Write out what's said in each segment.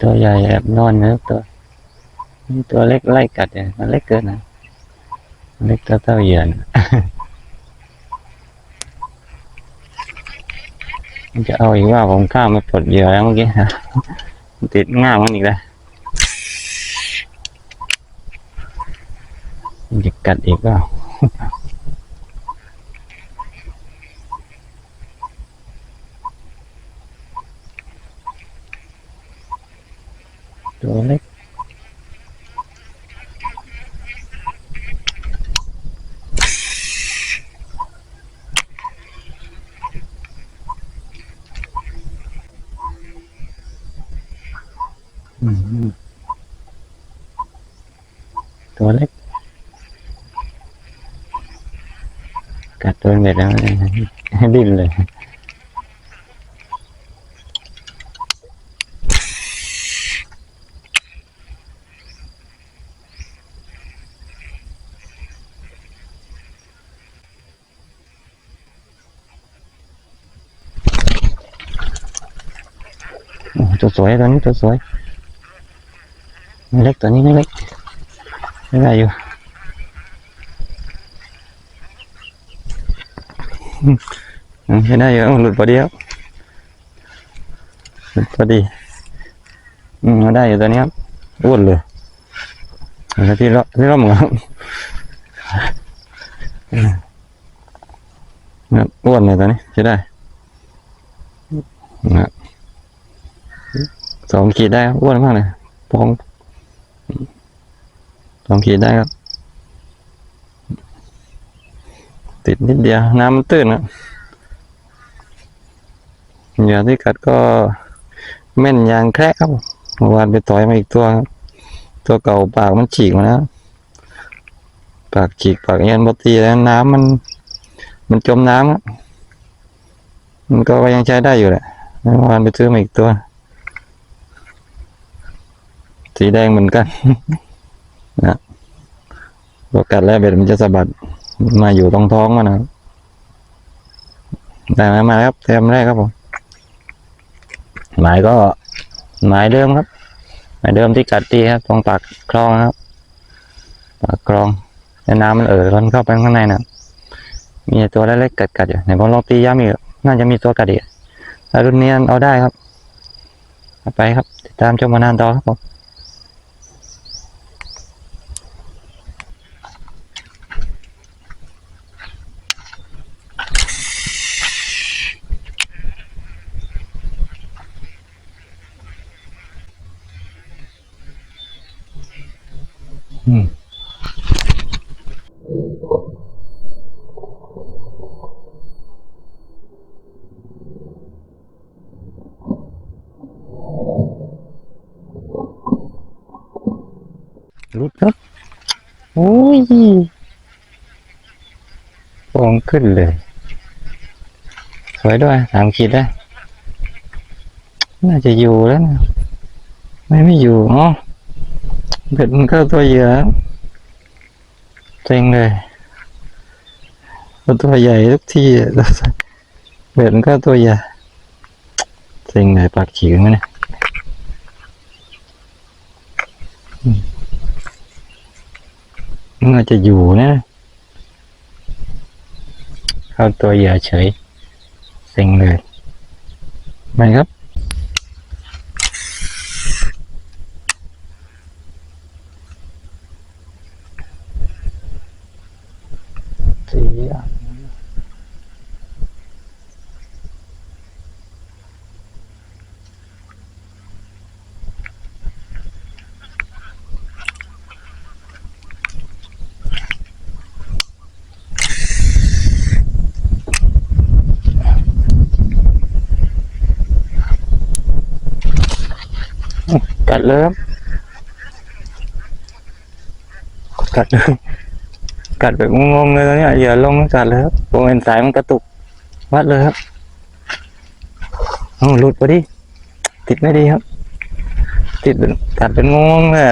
ตัวใหญ่แอบนอนนะตัวมีตัวเล็กไล่กัดเนี่ยมันเล็กเกินนะเล็กเท่าเท่าเหยื่อนมันจะเอาอีกว่าผมข้ามไปปลดเหยื่อแล้วเมื่อกี้นะมันติดง่ามมันอีกแล้วมันจะกัดอีกเปล่า ตัวเล็กอืมตัวเล็ก กัดโดนเบ็ดแล้วให้ดิ้นเลย โอ้ ตัวสวยตัวนี้ตัวสวยไม่เล็กตัวนี้ไม่เล็กไม่ได้อยู่อืมใช้ได้อยู่เอาหลุดพอดีครับหลุดพอดีอืมได้อยู่ตัวนี้ครับอ้วนเลยแล้วที่รอบที่รอบมือครับอืมครับอ้วนเลยตัวนี้ใช้ได้นะ สองขีดได้ครับอ้วนมากเลยพองสองขีดได้ครับ ติดนิดเดียว น้ำมันตื้นครับเหยื่อที่กัดก็แม่นยางแคระครับเมื่อวานไปต่อยมาอีกตัวครับตัวเก่าปากมันฉีกมาแล้วปากฉีกปากเอ็นบตีแล้วน้ำมัน มันจมน้ำมันก็ยังใช้ได้อยู่แหละเมื่อวานไปซื้อมาอีกตัว สีแดงเหมือนกันนะพอกัดแล้วเบ็ดมันจะสะบัดมาอยู่ตรงท้องมันนะครับได้ไหมมาครับเทมแรกครับผมหมายก็หมายเดิมครับ หมายเดิมที่กัดตีครับ ตรงปากคลองครับปากคลองแล้วน้ำมันเอ่อล้นเข้าไปข้างในนะมีตัวเล็กๆกัดๆอยู่ไหนผมลองตีย้ำอีกน่าจะมีตัวกัดอีกถ้ารุ่นนี้เอาได้ครับไปครับ ติดตามชมมานานต่อครับผม อืมรุดครับโอ้ยฟองขึ้นเลย สวยด้วยสามขีดได้ น่าจะอยู่แล้วนะ ไม่ไม่อยู่อ๋อ เบ็ดมันก็ตัวเหยื่อเซ็งเลยตัวใหญ่ทุกที่เบ็ดมันก็ตัวใหญ่เซ็งเลยปากขีดมันเนี่ยน่าจะอยู่นะ เข้าตัวเหยื่อเฉยเซ็งเลยไปครับีอะกัดเลยครับกัดเลย กัดแบบงงๆเลยตอนเนี้ยอย่าลงกัดเลยครับผมเห็นสายมันกระตุก วัดเลยครับเอาหลุดพอดีติดไม่ดีครับ ติดกัดเป็นงงๆเลย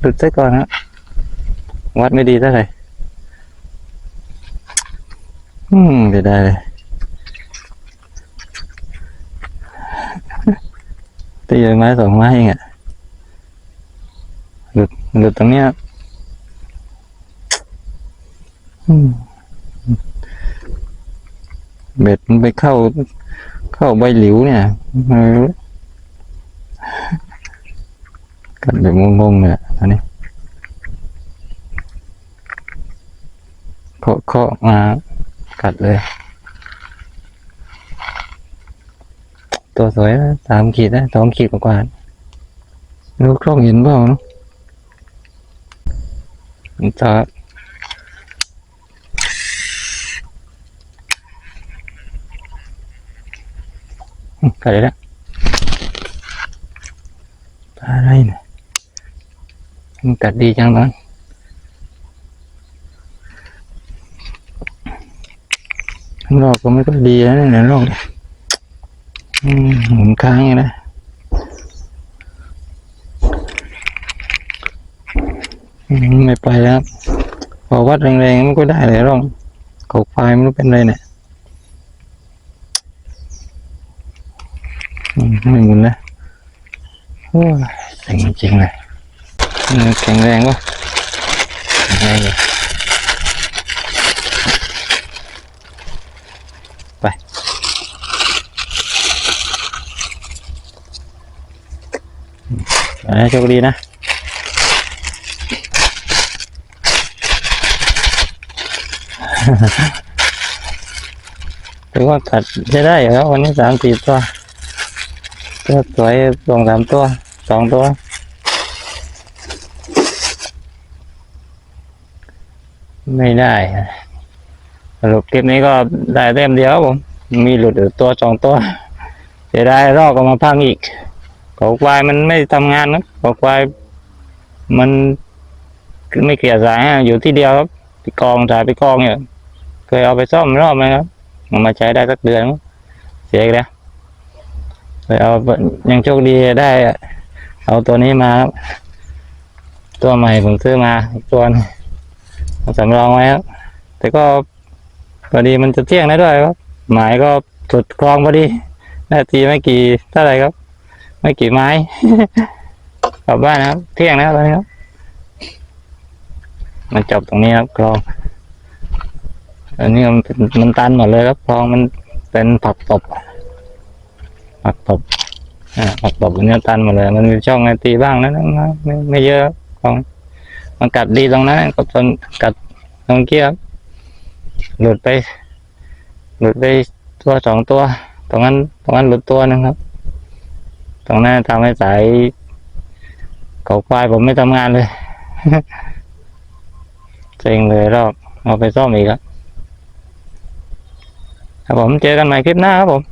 หลุดซะก่อนครับวัดไม่ดีเท่าไหร่อืมไปได้เลยตีไม้สองไม้เองอะหลุดหลุดตรงเนี้ย เบ็ดมันไปเข้า เข้าใบหลิวเนี่ยกัดแบบงงๆเนี่ยตอนนี้เคาะเคาะมากัดเลย ตัวสวยนะสามขีดนะสองขีดกว่าลูกกล้องเห็นเปล่าเนาะมันจะ กัดเลยนะปลาอะไรเนี่ยมันกัดดีจังเลยข้างนอกก็ไม่ก็ดีนะเนี่ยนอกเนี่ยอืมหมุนค้างอย่างนะอืมไม่ไปแล้วครับพอวัดแรงๆมันก็ได้เลยร่องเขาไฟมันรู้เป็นไรเนี่ยอืมไม่ หมุนแล้วโอ้ยเจ๋งจริงเลยแข็งแรงวะแข็งแรงเลยไปอ่าโชคดีนะถือว่ากัดจะได้แล้ววันนี้สามสี่ตัว ตัวสวยสองสามตัวสองตัว ไม่ได้สรุปคลิปนี้ก็ได้เต็มเดียวผมมีหลุดตัวสองตัวเสียดายรอบก็มาพังอีกเขาควายมันไม่ทำงานนะเขาควายมันไม่เกลี่ยสายอยู่ที่เดียวครับไปกองสายไปกองเนี่ยเคยเอาไปซ่อมรอบไหมครับมันมาใช้ได้สักเดือนเสียอีกแล้ว เคยเอายังโชคดีได้ เอาตัวนี้มาครับตัวใหม่ผมซื้อมาอีกตัวนึงสำรองไว้ครับแต่ก็พอดีมันจะเที่ยงได้ด้วยครับ หมายก็สุดคลองพอดีได้ทีไม่กี่เท่าไหร่ครับ ไม่กี่ไม้กลับบ้านนะครับ เที่ยงนะครับตอนนี้ครับมันจบตรงนี้ครับคลองอันนี้มันมันตันหมดเลยครับคลองมันเป็นผักตบ ผักตบอ่าผักตบอันนี้ตันหมดเลย มันมีช่องไอตีบ้างนะนะนะไม่ไม่เยอะครับคลองมันกัดดีตรงนั้นกับตอนกัดตรงเกี้ยครับหลุดไป หลุดไปตัวสองตัว ตรงนั้น ตรงนั้นหลุดตัวหนึงครับ ตรงนั้นทำให้สายเขาควายผมไม่ทำงานเลยเซ็งเลยรอบเอาไปซ่อมอีกครับครับผมเจอกันใหม่คลิปหน้าครับผม